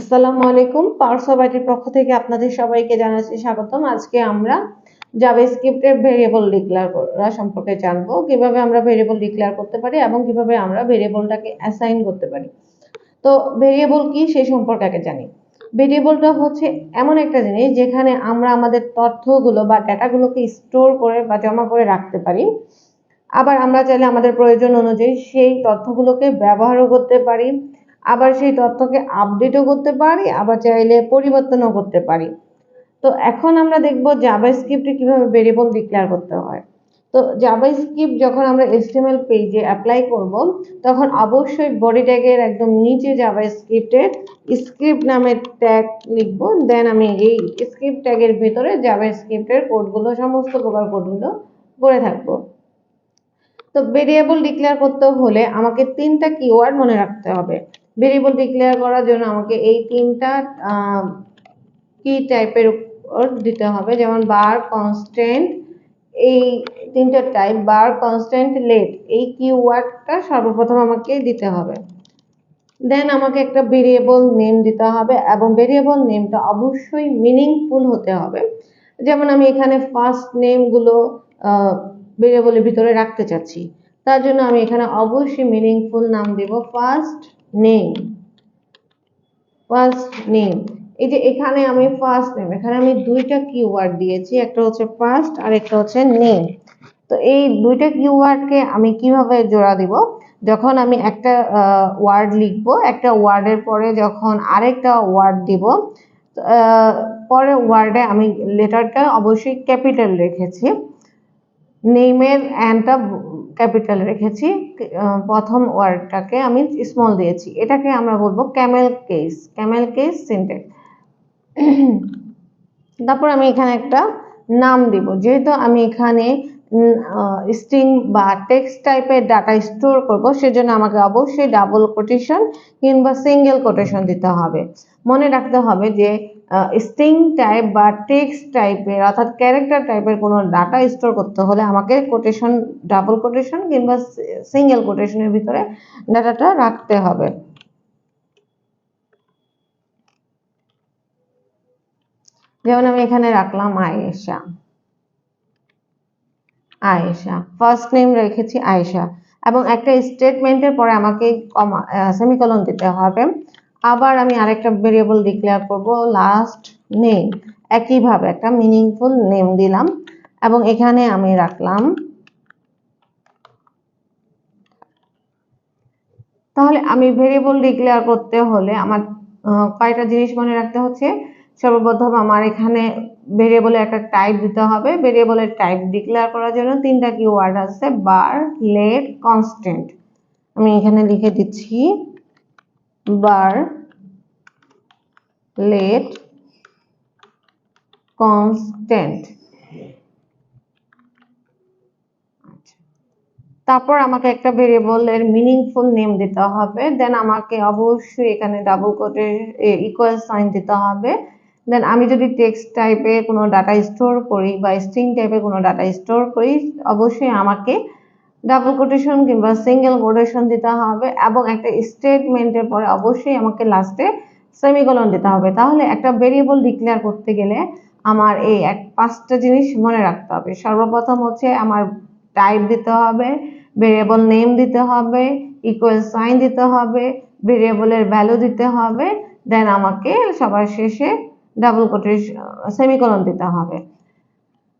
আসসালামু আলাইকুম। পাওয়ারসবাইটের পক্ষ থেকে আপনাদের সবাইকে জানাচ্ছি স্বাগতম। আজকে আমরা জাভাস্ক্রিপ্টের ভেরিয়েবল ডিক্লেয়ার করা সম্পর্কে জানব। কীভাবে আমরা ভেরিয়েবল ডিক্লেয়ার করতে পারি এবং কীভাবে আমরা ভেরিয়েবলটাকে অ্যাসাইন করতে পারি। তো ভেরিয়েবল কি সেই সম্পর্কে আগে জানি। ভেরিয়েবলটা হচ্ছে এমন একটা জিনিস যেখানে আমরা আমাদের তথ্যগুলো বা ডেটাগুলোকে স্টোর করে বা জমা করে রাখতে পারি। আবার আমরা চাইলে আমাদের প্রয়োজন অনুযায়ী সেই তথ্যগুলোকে ব্যবহারও করতে পারি। আবার সেই তথ্যকে আপডেটও করতে পারি, আবার চাইলে পরিবর্তনও করতে পারি। তো এখন আমরা দেখব জাভাস্ক্রিপ্টে কীভাবে ভেরিয়েবল ডিক্লেয়ার করতে হয়। তো জাভাস্ক্রিপ্ট যখন আমরা এসটিএমএল পেজে অ্যাপ্লাই করব, তখন অবশ্যই বডি ট্যাগের একদম নিচে জাভাস্ক্রিপ্টের স্ক্রিপ্ট নামের ট্যাগ লিখব। দেন আমি এই স্ক্রিপ্ট ট্যাগের ভিতরে জাভাস্ক্রিপ্টের কোডগুলো সমস্ত প্রকার কোডগুলো করে থাকব। তো ভেরিয়েবল ডিক্লেয়ার করতে হলে আমাকে তিনটা কিওয়ার্ড মনে রাখতে হবে। ভেরিয়েবল ডিক্লেয়ার করার জন্য আমাকে এই তিনটা কি টাইপের উপর দিতে হবে। যেমন বার কনস্ট্যান্ট এই তিনটা টাইপ বার কনস্ট্যান্ট লেট এই কিওয়ার্ডটা সর্বপ্রথম আমাকে দিতে হবে। দেন আমাকে একটা ভেরিয়েবল নেম দিতে হবে এবং ভেরিয়েবল নেমটা অবশ্যই মিনিংফুল হতে হবে। যেমন আমি এখানে ফার্স্ট নেমগুলো ভেরিয়েবলের ভিতরে রাখতে চাচ্ছি। তার জন্য আমি এখানে অবশ্যই মিনিংফুল নাম দেব ফার্স্ট নেম ফার্স্ট নেম এই যে এখানে আমি ফার্স্ট নেম এখানে আমি দুইটা কিওয়ার্ড দিয়েছি, একটা হচ্ছে ফার্স্ট আর একটা হচ্ছে নেম তো এই দুইটা কিওয়ার্ডকে আমি কীভাবে জোড়া দিব? যখন আমি একটা ওয়ার্ড লিখব, একটা ওয়ার্ডের পরে যখন আরেকটা ওয়ার্ড দিব পরে ওয়ার্ডে আমি লেটারটা অবশ্যই ক্যাপিটাল রেখেছি। নেমের অ্যান্ডটা ক্যাপিটাল রেখেছি প্রথম ওয়ার্ডটাকে আমি স্মল দিয়েছি। এটাকে আমরা বলব camel case camel case syntax তারপর আমি এখানে একটা নাম দিব। যেহেতু আমি এখানে স্ট্রিং বা টেক্সট টাইপের ডাটা স্টোর করব, সেজন্য আমাকে অবশ্যই ডাবল কোটেশন কিংবা সিঙ্গেল কোটেশন দিতে হবে। মনে রাখতে হবে যে স্ট্রিং টাইপ বা টেক্সট টাইপের অর্থাৎ ক্যারেক্টার টাইপের কোনো ডাটা স্টোর করতে হলে আমাকে কোটেশন ডাবল কোটেশন কিংবা সিঙ্গেল কোটেশনের ভিতরে ডাটাটা রাখতে হবে। যেমন আমি এখানে রাখলাম আয়েশা। আয়েশা ফার্স্ট নেম রেখেছি আয়েশা। এবং একটা স্টেটমেন্টের পরে আমাকে কমা সেমিকলন দিতে হবে। আবার আমি আরেকটা ভেরিয়েবল ডিক্লেয়ার করব লাস্ট নেম একইভাবে একটা মিনিংফুল নেম দিলাম এবং এখানে আমি রাখলাম। তাহলে আমি ভেরিয়েবল ডিক্লেয়ার করতে হলে আমার কয়টা জিনিস মনে রাখতে হচ্ছে? সর্বপ্রথম আমার এখানে ভেরিয়েবলে একটা টাইপ দিতে হবে। ভেরিয়েবলের টাইপ ডিক্লেয়ার করার জন্য তিনটা কিওয়ার্ড আছে বার লেট কনস্ট্যান্ট আমি এখানে লিখে দিচ্ছি। Let constant. তারপর আমাকে একটা ভেরিয়েবলের মিনিংফুল নেম দিতে হবে দেন আমাকে অবশ্যই এখানে ডাবল কোটে ইকুয়াল সাইন দিতে হবে। দেন আমি যদি টেক্সট টাইপে কোনো ডাটা স্টোর করি বা স্ট্রিং টাইপে কোনো ডাটা স্টোর করি, অবশ্যই আমাকে ডাবল কোটেশন কিংবা সিঙ্গেল কোটেশন দিতে হবে এবং একটা স্টেটমেন্টের পরে অবশ্যই আমাকে লাস্টে সেমিকলন দিতে হবে। তাহলে একটা ভেরিয়েবল ডিক্লেয়ার করতে গেলে আমার এই এক, পাঁচটা জিনিস মনে রাখতে হবে। সর্বপ্রথম হচ্ছে আমার টাইপ দিতে হবে ভেরিয়েবল নেম দিতে হবে ইকুয়াল সাইন দিতে হবে ভেরিয়েবলের ভ্যালু দিতে হবে দেন আমাকে সবার শেষে ডাবল কোটেশন সেমিকলন দিতে হবে।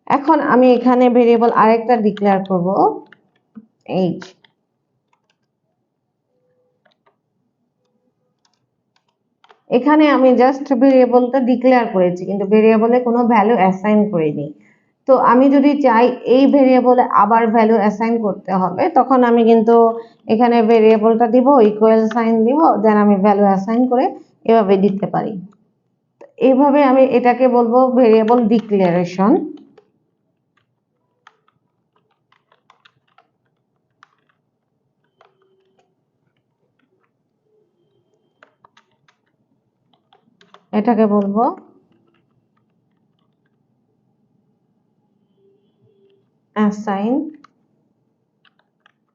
এখন আমি এখানে ভেরিয়েবল আরেকটা ডিক্লেয়ার করব। এইচ এখানে আমি জাস্ট ভেরিয়েবলটা ডিক্লেয়ার করেছি, কিন্তু ভেরিয়েবলে কোনো ভ্যালু অ্যাসাইন করিনি। তো আমি যদি চাই এই ভেরিয়েবলে আবার ভ্যালু অ্যাসাইন করতে হবে, তখন আমি কিন্তু এখানে ভেরিয়েবলটা দিব ইকুয়াল সাইন দিব দেন আমি ভ্যালু অ্যাসাইন করে এভাবে দিতে পারি। এইভাবে আমি এটাকে বলব ভেরিয়েবল ডিক্লারেশন এটাকে বলব অ্যাসাইন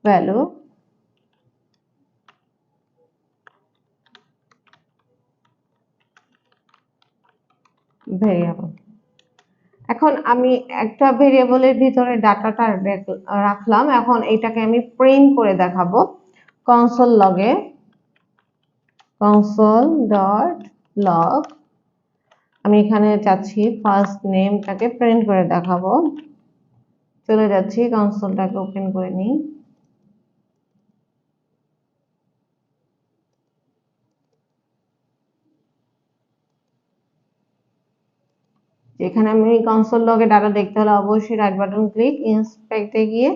ভ্যালু ভেরিয়েবল। এখন আমি একটা ভেরিয়েবলের ভিতরে ডাটাটা রাখলাম। এখন এটাকে আমি প্রিন্ট করে দেখাবো। কনসোল লগে কনসোল ডট লগ আমি এখানে চাচ্ছি ফার্স্ট নেমটাকে প্রিন্ট করে দেখাবো। চলে যাচ্ছি কনসোলটাকে ওপেন করে নিই। যেখানে আমি কনসোল লগে ডাটা দেখতে হলে অবশ্যই রাইট বাটন ক্লিক ইন্সপেক্টে গিয়ে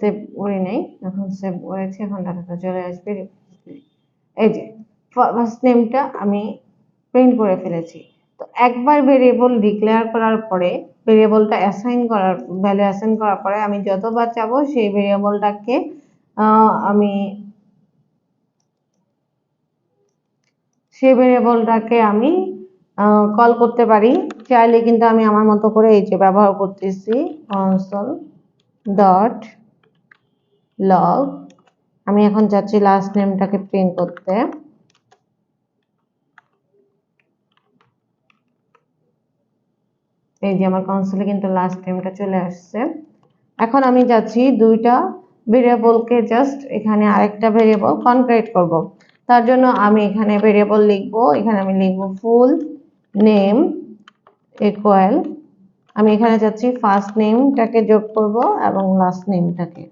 সেভ করে নেই, এখন সেভ করেছি, এখন ডাটাটা চলে আসবে, এই যে ফার্স্ট নেমটা আমি প্রিন্ট করে ফেলেছি। তো একবার ভেরিয়েবল ডিক্লেয়ার করার পরে ভেরিয়েবলটা অ্যাসাইন করার ভ্যালু অ্যাসাইন করার পরে আমি যতবার চাবো, সেই ভেরিয়েবলটাকে আমি সেই ভেরিয়েবলটাকে আমি কল করতে পারি। চাইলে কিন্তু আমি আমার মতো করে এই যে ব্যবহার করতেছি কনসোল ডট লগ আমি এখন যাচ্ছি লাস্ট নেমটাকে প্রিন্ট করতে। এই যে আমার কনসোলে কিন্তু লাস্ট নেমটা চলে আসছে। এখন আমি যাচ্ছি দুইটা ভেরিয়েবলকে জাস্ট এখানে আরেকটা ভেরিয়েবল কনক্রিট করব। তার জন্য আমি এখানে ভেরিয়েবল লিখব, এখানে আমি লিখব ফুল নেম ইকুয়াল আমি এখানে যাচ্ছি ফার্স্ট নেমটাকে যোগ করব এবং লাস্ট নেমটাকে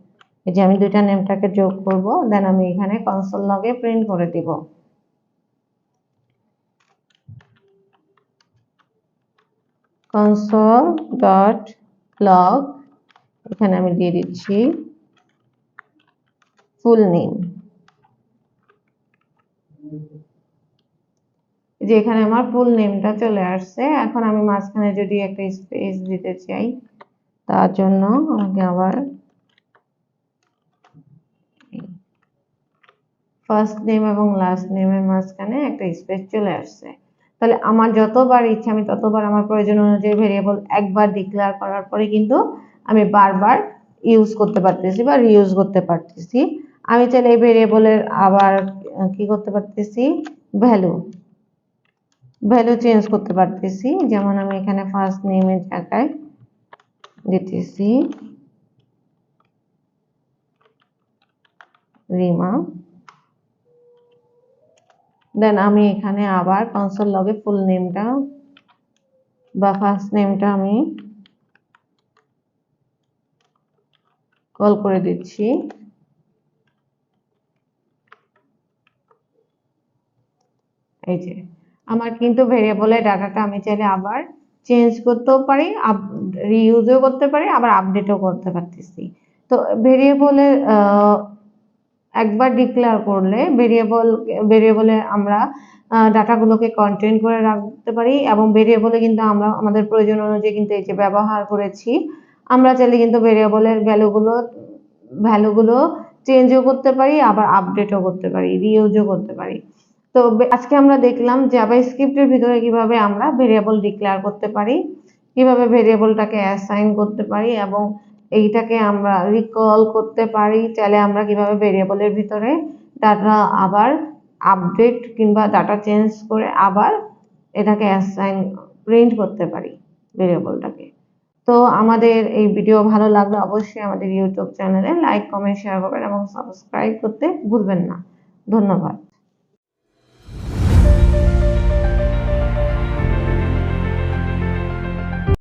এই যে আমি দুইটা নেমটাকে যোগ করব দেন আমি এখানে কনসোল লগে প্রিন্ট করে দিব। কনসোল ডট লগ এখানে আমি দিয়ে দিচ্ছি ফুল নেম যে এখানে আমার ফুল নেমটা চলে আসছে, এখন আমি মাঝখানে যদি একটা স্পেস দিতে চাই, তার জন্য আমাকে আবার ফার্স্ট নেম এবং লাস্ট নেমের মাঝখানে একটা স্পেস চলে আসছে। তাহলে আমার যতবার ইচ্ছা, আমি ততবার আমার প্রয়োজন অনুযায়ী ভেরিয়েবল একবার ডিক্লেয়ার করার পরে কিন্তু আমি বারবার ইউজ করতে পারতেছি বা রিউজ করতে পারতেছি। আমি চাইলে এই ভেরিয়েবলের আবার কি করতে পারতেছি? ভ্যালু ভ্যালু চেঞ্জ করতে পারতেছি। যেমন আমি এখানে ফার্স্ট নেমের জায়গায় দিতেছি। রিমা দেন আমি এখানে আবার কনসোল লগে ফুল নেমটা বা ফার্স্ট নেমটা আমি কল করে দিচ্ছি। এই যে, আমার কিন্তু ভেরিয়েবলের ডাটাটা আমি চাইলে আবার চেঞ্জ করতেও পারি রিইউজও করতে পারি, আবার আপডেটও করতে পারতেছি। তো ভেরিয়েবলের একবার ডিক্লেয়ার করলে ভেরিয়েবল ভেরিয়েবলে আমরা ডাটাগুলোকে কন্টেন্ট করে রাখতে পারি এবং ভেরিয়েবলে কিন্তু আমরা, আমাদের প্রয়োজন অনুযায়ী কিন্তু এই যে ব্যবহার করেছি, আমরা চাইলে কিন্তু ভেরিয়েবলের ভ্যালুগুলো ভ্যালুগুলো চেঞ্জও করতে পারি, আবার আপডেটও করতে পারি রিইউজও করতে পারি। তো আজকে আমরা দেখলাম জাভা স্ক্রিপ্টের ভিতরে কীভাবে আমরা ভেরিয়েবল ডিক্লেয়ার করতে পারি, কীভাবে ভেরিয়েবলটাকে অ্যাসাইন করতে পারি এবং এইটাকে আমরা রিকল করতে পারি। চাইলে আমরা কীভাবে ভেরিয়েবলের ভিতরে ডাটা আবার আপডেট কিংবা ডাটা চেঞ্জ করে আবার এটাকে অ্যাসাইন প্রিন্ট করতে পারি ভেরিয়েবলটাকে তো আমাদের এই ভিডিও ভালো লাগলে অবশ্যই আমাদের ইউটিউব চ্যানেলে লাইক কমেন্ট শেয়ার করবেন এবং সাবস্ক্রাইব করতে ভুলবেন না। ধন্যবাদ।